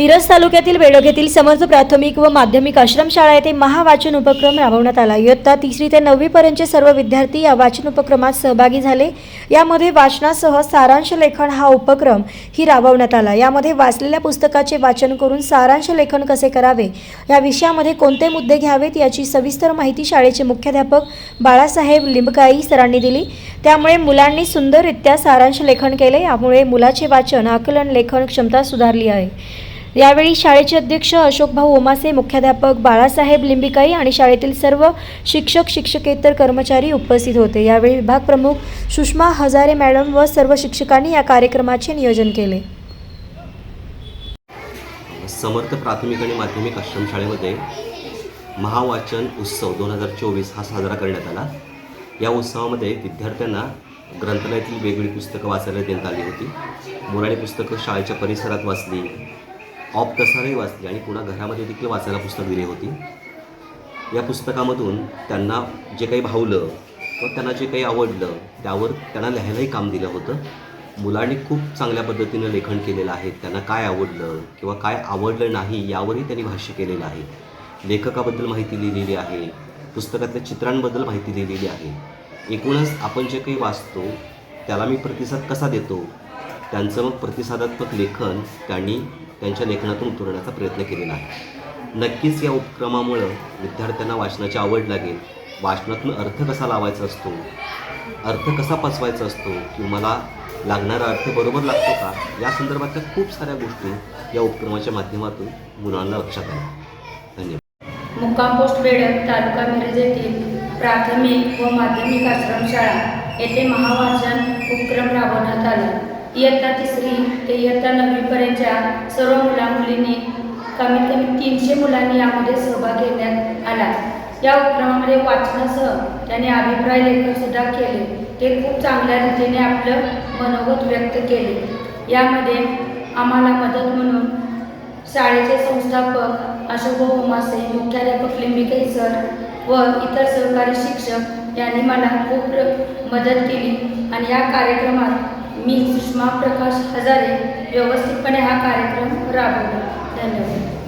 मिरज तालुक्यातील बेडग येथील समर्थ प्राथमिक व माध्यमिक आश्रमशाळा येथे महावाचन उपक्रम राबवण्यात आला. इयत्ता तिसरी ते नववीपर्यंतचे सर्व विद्यार्थी या वाचन उपक्रमात सहभागी झाले. यामध्ये वाचनासह सारांश लेखन हा उपक्रम ही राबवण्यात आला. यामध्ये वाचलेल्या पुस्तकाचे वाचन करून सारांश लेखन कसे करावे या विषयामध्ये कोणते मुद्दे घ्यावेत याची सविस्तर माहिती शाळेचे मुख्याध्यापक बाळासाहेब लिंबकाई सरांनी दिली. त्यामुळे मुलांनी सुंदररित्या सारांश लेखन केले. यामुळे मुलाचे वाचन आकलन लेखन क्षमता सुधारली आहे. यावेळी शाळेचे अध्यक्ष अशोकभाऊ ओमासे मुख्याध्यापक बाळासाहेब लिंबिकाई आणि शाळेतील सर्व शिक्षक शिक्षकेतर कर्मचारी उपस्थित होते. यावेळी विभाग प्रमुख सुषमा हजारे मॅडम व सर्व शिक्षकांनी या कार्यक्रमाचे नियोजन केले. समर्थ प्राथमिक आणि माध्यमिक आश्रमशाळेमध्ये महावाचन उत्सव दोन हजार चोवीस हा साजरा करण्यात आला. या उत्सवामध्ये विद्यार्थ्यांना ग्रंथालयातील वेगवेगळी पुस्तकं वाचायला देण्यात आली होती. मुलाने पुस्तकं शाळेच्या परिसरात वाचली ऑफ कसारही वाचली आणि पुन्हा घरामध्ये देखील वाचायला पुस्तक दिली होती. या पुस्तकामधून त्यांना जे काही भावलं किंवा त्यांना जे काही आवडलं त्यावर त्यांना लिहायलाही काम दिलं होतं. मुलांनी खूप चांगल्या पद्धतीनं लेखन केलेलं आहे. त्यांना काय आवडलं किंवा काय आवडलं नाही यावरही त्यांनी भाष्य केलेलं आहे. लेखकाबद्दल माहिती लिहिलेली आहे. पुस्तकातल्या चित्रांबद्दल माहिती लिहिलेली आहे. एकूणच आपण जे काही वाचतो त्याला मी प्रतिसाद कसा देतो त्यांचं मग प्रतिसादात्मक लेखन त्यांनी त्यांच्या लेखनातून उतरवण्याचा प्रयत्न केलेला आहे. नक्कीच या उपक्रमामुळं विद्यार्थ्यांना वाचनाची आवड लागेल. वाचनातून अर्थ कसा लावायचा असतो? अर्थ कसा पचवायचा असतो? किंवा मला लागणारा अर्थ बरोबर लागतो का? या संदर्भातल्या खूप साऱ्या गोष्टी या उपक्रमाच्या माध्यमातून मुलांना लक्षात आल्या. धन्यवाद. मुक्काम पोस्ट बेडक तालुका मिरज येथील प्राथमिक व माध्यमिक आश्रमशाळा येथे महावाचन इयत्ता तिसरी ते इयत्ता नववीपर्यंतच्या सर्व मुला मुलींनी कमीत कमी तीनशे मुलांनी यामध्ये सहभाग घेण्यात आला. या उपक्रमामध्ये वाचनासह त्यांनी अभिप्राय लेखनसुद्धा केले. ते खूप चांगल्या रीतीने आपलं मनोगत व्यक्त केले. यामध्ये आम्हाला मदत म्हणून शाळेचे संस्थापक अशोक उमासे मुख्याध्यापक लिंबिके सर व इतर सहकारी शिक्षक यांनी मला खूप मदत केली. आणि या कार्यक्रमात मी सुषमा प्रकाश हजारे व्यवस्थितपणे हा कार्यक्रम राबवला. धन्यवाद.